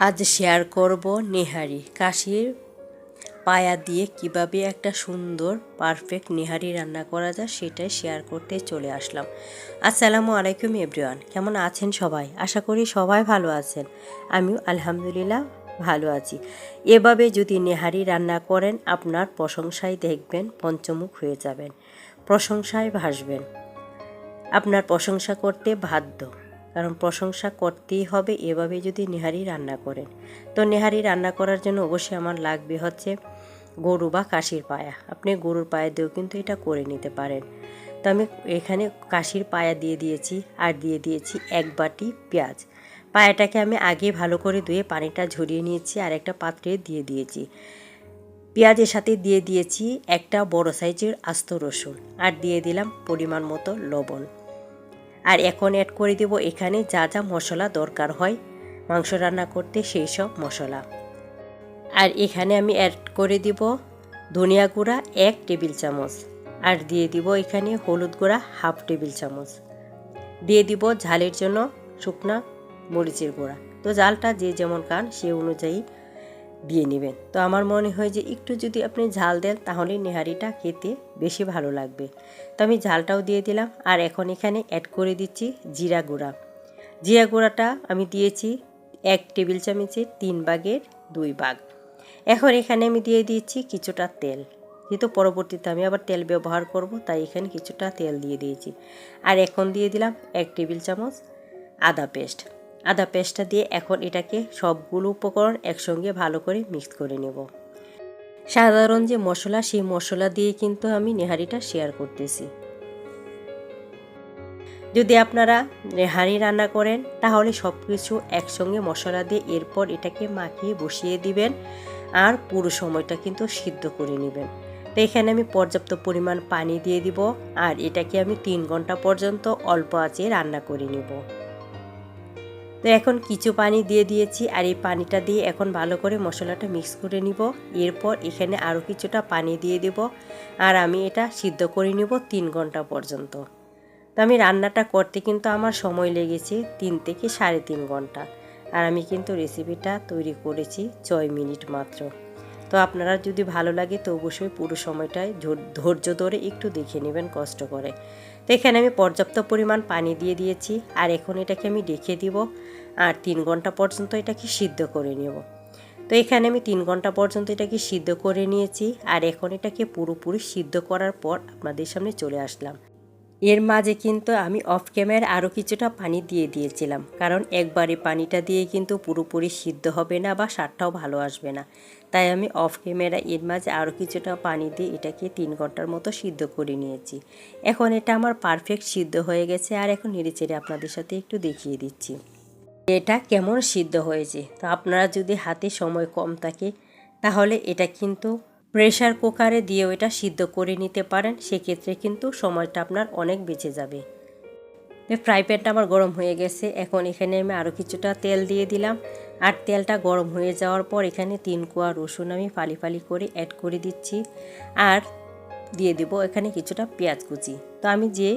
আজ শেয়ার করব নেহারি কাশির পায়া দিয়ে কীভাবে একটা সুন্দর পারফেক্ট নেহারি রান্না করা যায় সেটাই শেয়ার করতে চলে আসলাম। আসসালামু আলাইকুম এভরিওয়ান কেমন আছেন সবাই? আশা করি সবাই ভালো আছেন। আমিও আলহামদুলিল্লাহ ভালো আছি। এভাবে যদি নেহারি রান্না করেন, আপনার প্রশংসায় দেখবেন, পঞ্চমুখ হয়ে যাবেন, প্রশংসায় ভাসবেন। আপনার প্রশংসা করতে বাধ্য। কারণ প্রশংসা করতেই হবে এভাবে যদি নেহারি রান্না করেন। তো নেহারি রান্না করার জন্য অবশ্যই আমার লাগবে হচ্ছে গরু বা কাশির পায়া। আপনি গরুর পায়া দিয়েও কিন্তু এটা করে নিতে পারেন। তো আমি এখানে কাশির পায়া দিয়ে দিয়েছি আর দিয়ে দিয়েছি এক বাটি পেঁয়াজ। পায়াটাকে আমি আগে ভালো করে ধুয়ে পানিটা ঝরিয়ে নিয়েছি আর একটা পাত্রে দিয়ে দিয়েছি। পেঁয়াজের সাথে দিয়ে দিয়েছি একটা বড় সাইজের আস্ত রসুন আর দিয়ে দিলাম পরিমাণ মতো লবণ। আর এখন অ্যাড করে দেব এখানে যা যা মশলা দরকার হয়। মাংস রান্না করতে সেই সব মশলা। আর এখানে আমি অ্যাড করে দিব ধনিয়া গুঁড়া এক টেবিল চামচ। আর দিয়ে দিব এখানে হলুদ গুঁড়া হাফ টেবিল চামচ। দিয়ে দিব ঝালের জন্য শুকনা মরিচের গুঁড়া। তো জালটা যে যেমন খান সে অনুযায়ী দিয়ে নেবেন। তো আমার মনে হয় যে একটু যদি আপনি ঝাল দেন তাহলে নেহারিটা খেতে বেশি ভালো লাগবে। তো আমি ঝালটাও দিয়ে দিলাম আর এখন এখানে অ্যাড করে দিচ্ছি জিরা গুঁড়া। জিরা গুঁড়াটা আমি দিয়েছি এক টেবিল চামচের তিন ভাগের দুই ভাগ। এখন এখানে আমি দিয়ে দিয়েছি কিছুটা তেল। যেহেতু পরবর্তীতে আমি আবার তেল ব্যবহার করব, তাই এখানে কিছুটা তেল দিয়ে দিয়েছি। আর এখন দিয়ে দিলাম এক টেবিল চামচ আদা পেস্ট। আদা পেস্টটা দিয়ে এখন এটাকে সবগুলো উপকরণ একসঙ্গে ভালো করে মিক্স করে নেব। সাধারণ যে মশলা, সেই মশলা দিয়ে কিন্তু আমি নেহারিটা শেয়ার করতেছি। যদি আপনারা নেহারি রান্না করেন, তাহলে সব কিছু একসঙ্গে মশলা দিয়ে এরপর এটাকে মাখিয়ে বসিয়ে দিবেন আর পুরো সময়টা কিন্তু সিদ্ধ করে নেবেন। তো এখানে আমি পর্যাপ্ত পরিমাণ পানি দিয়ে দিব আর এটাকে আমি তিন ঘণ্টা পর্যন্ত অল্প আঁচে রান্না করে নেব। তো এখন কিছু পানি দিয়ে দিয়েছি আর এই পানিটা দিয়ে এখন ভালো করে মশলাটা মিক্স করে নিব। এরপর এখানে আরও কিছুটা পানি দিয়ে দেব আর আমি এটা সিদ্ধ করে নিব তিন ঘণ্টা পর্যন্ত। তো আমি রান্নাটা করতে কিন্তু আমার সময় লেগেছে তিন থেকে সাড়ে তিন ঘণ্টা। আর আমি কিন্তু রেসিপিটা তৈরি করেছি ছয় মিনিট মাত্র। তো আপনারা যদি ভালো লাগে তো অবশ্যই পুরো সময়টায় ধৈর্য ধরে একটু দেখে নেবেন, কষ্ট করে। তো এখানে আমি পর্যাপ্ত পরিমাণ পানি দিয়ে দিয়েছি আর এখন এটাকে আমি ডেকে দিব আর তিন ঘণ্টা পর্যন্ত এটাকে সিদ্ধ করে নেব। তো এখানে আমি তিন ঘণ্টা পর্যন্ত এটাকে সিদ্ধ করে নিয়েছি আর এখন এটাকে পুরোপুরি সিদ্ধ করার পর আপনাদের সামনে চলে আসলাম। এর মাঝে কিন্তু আমি অফ ক্যামেরা আরও কিছুটা পানি দিয়ে দিয়েছিলাম। কারণ একবারে পানিটা দিয়ে কিন্তু পুরোপুরি সিদ্ধ হবে না বা স্বাদটাও ভালো আসবে না। তাই আমি অফ ক্যামেরা এর মাঝে আরও কিছুটা পানি দিয়ে এটাকে তিন ঘণ্টার মতো সিদ্ধ করে নিয়েছি। এখন এটা আমার পারফেক্ট সিদ্ধ হয়ে গেছে আর এখন নেড়ে চেড়ে আপনাদের সাথে একটু দেখিয়ে দিচ্ছি। এটা কেমন সিদ্ধ হয়েছে? তো আপনারা যদি হাতে সময় কম থাকে, তাহলে এটা কিন্তু প্রেশার কুকারে দিয়েও এটা সিদ্ধ করে নিতে পারেন, সেক্ষেত্রে কিন্তু সময়টা আপনার অনেক বেঁচে যাবে। ফ্রাই প্যানটা আমার গরম হয়ে গেছে, এখন এখানে আমি আরও কিছুটা তেল দিয়ে দিলাম। আর তেলটা গরম হয়ে যাওয়ার পর এখানে তিন কোয়া রসুন আমি ফালি ফালি করে অ্যাড করে দিচ্ছি। আর দিয়ে দেব এখানে কিছুটা পেঁয়াজ কুচি। তো আমি যে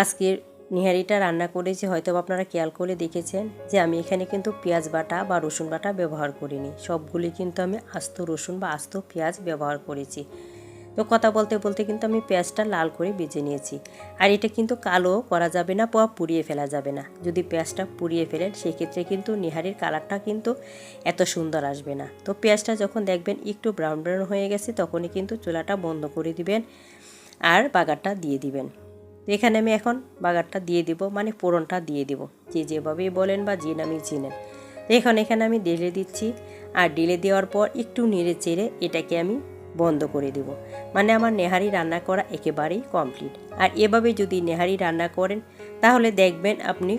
আজকের নিহারিটা রান্না করেছি হয়তো আপনারা খেয়াল করে দেখেছেন যে আমি এখানে কিন্তু পেঁয়াজ বাটা বা রসুন বাটা ব্যবহার করিনি। সবগুলি কিন্তু আমি আস্ত রসুন বা আস্ত পেঁয়াজ ব্যবহার করেছি। তো কথা বলতে বলতে কিন্তু আমি পেঁয়াজটা লাল করে বেজে নিয়েছি। আর এটা কিন্তু কালো করা যাবে না বা পুড়িয়ে ফেলা যাবে না। যদি পেঁয়াজটা পুড়িয়ে ফেলেন, সেক্ষেত্রে কিন্তু নিহারির কালারটা কিন্তু এত সুন্দর আসবে না। তো পেঁয়াজটা যখন দেখবেন একটু ব্রাউন ব্রাউন হয়ে গেছে, তখনই কিন্তু চুলাটা বন্ধ করে দিবেন আর বাগারটা দিয়ে দিবেন। এখানে আমি এখন বাগারটা দিয়ে দিব মানে পোড়নটা দিয়ে দিব। যে যেভাবেই বলেন বা যে নামই চিনেন। এখন এখানে আমি ডেলে দিচ্ছি। আর ডেলে দেওয়ার পর একটু নেড়ে চেড়ে এটাকে আমি বন্ধ করে দেব। মানে আমার নেহারি রান্না করা একেবারেই কমপ্লিট। আর এভাবে যদি নেহারি রান্না করেন, তাহলে দেখবেন আপনি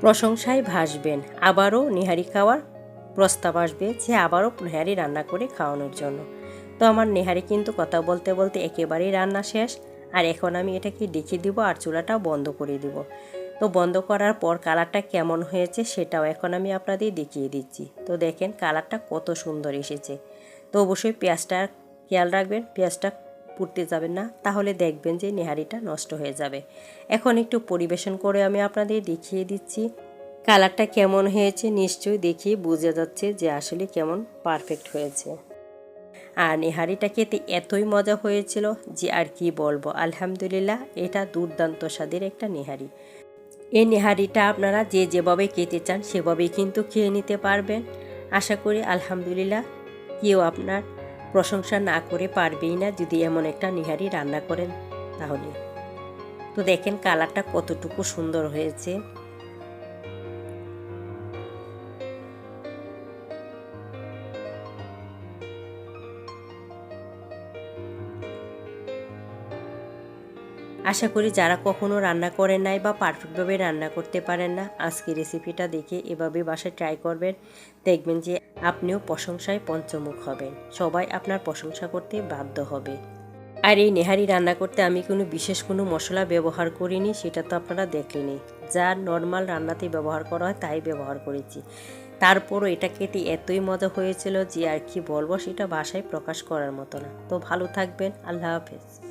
প্রশংসায় ভাসবেন। আবারও নেহারি খাওয়ার প্রস্তাব আসবে যে আবারও নেহারি রান্না করে খাওয়ানোর জন্য। তো আমার নেহারি কিন্তু কথা বলতে বলতে একেবারেই রান্না শেষ। আর এখন আমি এটাকে ডেকে দিব আর চুলাটাও বন্ধ করে দিব। তো বন্ধ করার পর কালারটা কেমন হয়েছে সেটাও এখন আমি আপনাদের দেখিয়ে দিচ্ছি। তো দেখেন কালারটা কত সুন্দর এসেছে। তো অবশ্যই পেঁয়াজটা খেয়াল রাখবেন, পেঁয়াজটা পুড়তে যাবেন না, তাহলে দেখবেন যে নেহারিটা নষ্ট হয়ে যাবে। এখন একটু পরিবেশন করে আমি আপনাদের দেখিয়ে দিচ্ছি কালারটা কেমন হয়েছে, নিশ্চয়ই দেখি বোঝা যাচ্ছে যে আসলে কেমন পারফেক্ট হয়েছে। আর নেহারিটা খেতে এতই মজা হয়েছিল যে আর কি বলব। আলহামদুলিল্লাহ, এটা দুর্দান্ত স্বাদের একটা নেহারি। এই নেহারিটা আপনারা যে যেভাবে খেতে চান, সেভাবেই কিন্তু খেয়ে নিতে পারবেন। আশা করি আলহামদুলিল্লাহ কেউ আপনার প্রশংসা না করে পারবেই না যদি এমন একটা নিহারি রান্না করেন তাহলে। তো দেখেন কালারটা কতটুকু সুন্দর হয়েছে। আশা করি যারা কখনো রান্না করেন নাই বা পারফেক্টভাবে রান্না করতে পারেন না আজকে রেসিপিটা দেখে এভাবে বাসায় ট্রাই করবেন। দেখবেন যে আপনিও প্রশংসায় পঞ্চমুখ হবেন। সবাই আপনার প্রশংসা করতে বাধ্য হবে। আর এই নেহারি রান্না করতে আমি কোনো বিশেষ কোনো মশলা ব্যবহার করিনি, সেটা তো আপনারা দেখলেনি যা নর্মাল রান্নাতে ব্যবহার করা হয়, তাই ব্যবহার করেছি। তারপরও এটা খেতে এতই মজা হয়েছিল যে আর কি বলব, সেটা বাসায় প্রকাশ করার মতো না। তো ভালো থাকবেন, আল্লাহ হাফেজ।